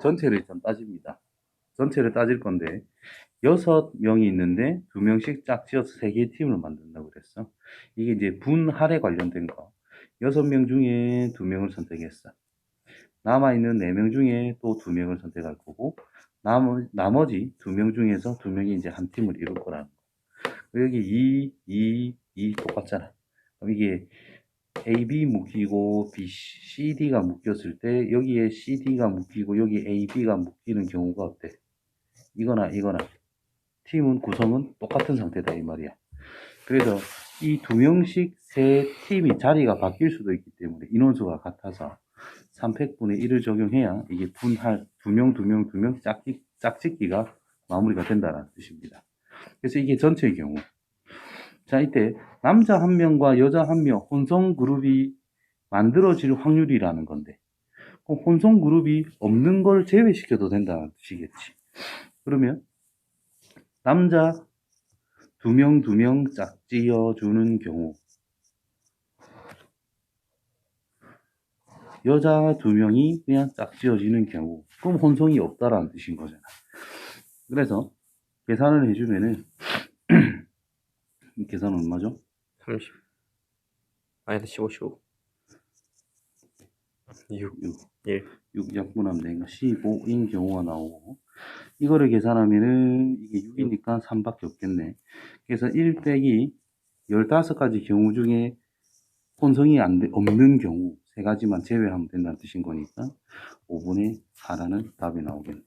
전체를 일단 따집니다. 전체를 따질 건데 여섯 명이 있는데 두 명씩 짝지어서 세 개의 팀을 만든다고 그랬어. 이게 이제 분할에 관련된 거. 여섯 명 중에 두 명을 선택했어. 남아 있는 네 명 중에 또 두 명을 선택할 거고, 나머, 나머지 두 명 중에서 두 명이 이제 한 팀을 이룰 거라는 거. 여기 2, 2, 2 똑같잖아. 그럼 이게 A, B 묶이고 B, C, D가 묶였을 때 여기에 C, D가 묶이고 여기 A, B가 묶이는 경우가 어때? 이거나 이거나 팀은 구성은 똑같은 상태다 이 말이야. 그래서 이 두 명씩 세 팀이 자리가 바뀔 수도 있기 때문에 인원수가 같아서 3팩분의 1을 적용해야 이게 분할 두 명, 두 명, 두명 짝짓, 짝짓기가 마무리가 된다는 뜻입니다. 그래서 이게 전체의 경우. 자, 이때 남자 한 명과 여자 한 명 혼성 그룹이 만들어질 확률이라는 건데 혼성 그룹이 없는 걸 제외시켜도 된다는 뜻이겠지. 그러면 남자 두 명 두 명 짝지어 주는 경우 여자 두 명이 그냥 짝지어지는 경우 그럼 혼성이 없다라는 뜻인 거잖아. 그래서 계산을 해주면은 이 계산은 얼마죠? 30 마이너스 15 15 6 6. 1 6 약분하면 되니까 15인 경우가 나오고 이거를 계산하면은 이게 6이니까 3밖에 없겠네. 그래서 1 빼기 15가지 경우 중에 혼성이 안 돼- 없는 경우 세 가지만 제외하면 된다는 뜻인 거니까 5분의 4라는 답이 나오겠네